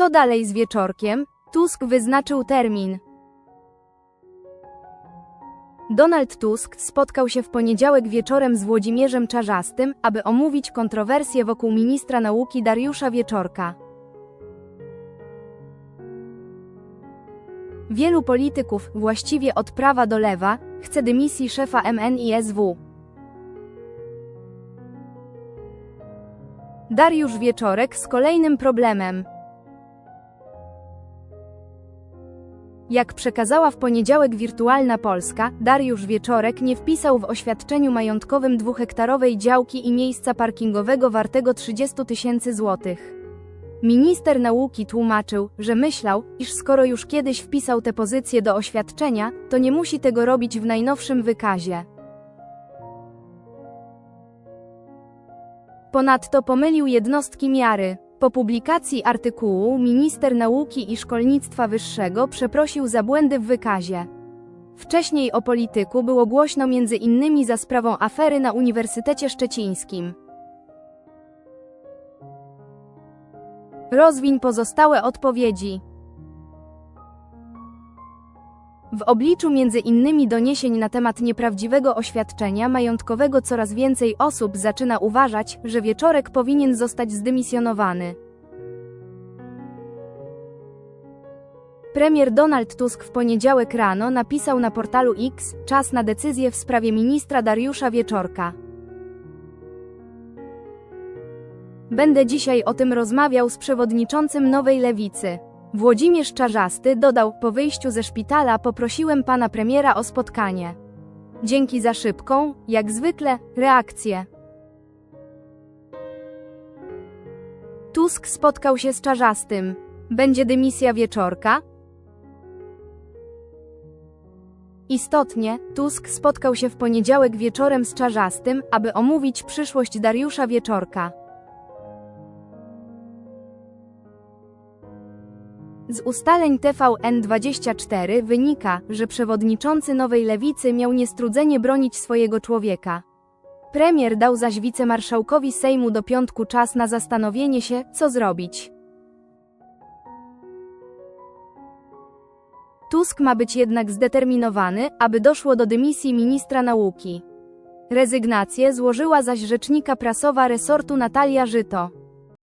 Co dalej z wieczorkiem? Tusk wyznaczył termin. Donald Tusk spotkał się w poniedziałek wieczorem z Włodzimierzem Czarzastym, aby omówić kontrowersje wokół ministra nauki Dariusza Wieczorka. Wielu polityków, właściwie od prawa do lewa, chce dymisji szefa MNISW. Dariusz Wieczorek z kolejnym problemem. Jak przekazała w poniedziałek Wirtualna Polska, Dariusz Wieczorek nie wpisał w oświadczeniu majątkowym dwuhektarowej działki i miejsca parkingowego wartego 30 tysięcy złotych. Minister nauki tłumaczył, że myślał, iż skoro już kiedyś wpisał tę pozycję do oświadczenia, to nie musi tego robić w najnowszym wykazie. Ponadto pomylił jednostki miary. Po publikacji artykułu minister nauki i szkolnictwa wyższego przeprosił za błędy w wykazie. Wcześniej o polityku było głośno między innymi za sprawą afery na Uniwersytecie Szczecińskim. Rozwiń pozostałe odpowiedzi. W obliczu między innymi doniesień na temat nieprawdziwego oświadczenia majątkowego coraz więcej osób zaczyna uważać, że wieczorek powinien zostać zdymisjonowany. Premier Donald Tusk w poniedziałek rano napisał na portalu X czas na decyzję w sprawie ministra Dariusza Wieczorka. Będę dzisiaj o tym rozmawiał z przewodniczącym Nowej Lewicy. Włodzimierz Czarzasty dodał, po wyjściu ze szpitala poprosiłem pana premiera o spotkanie. Dzięki za szybką, jak zwykle, reakcję. Tusk spotkał się z Czarzastym. Będzie dymisja wieczorka? Istotnie, Tusk spotkał się w poniedziałek wieczorem z Czarzastym, aby omówić przyszłość Dariusza Wieczorka. Z ustaleń TVN24 wynika, że przewodniczący Nowej Lewicy miał niestrudzenie bronić swojego człowieka. Premier dał zaś wicemarszałkowi Sejmu do piątku czas na zastanowienie się, co zrobić. Tusk ma być jednak zdeterminowany, aby doszło do dymisji ministra nauki. Rezygnację złożyła zaś rzecznika prasowa resortu Natalia Żyto.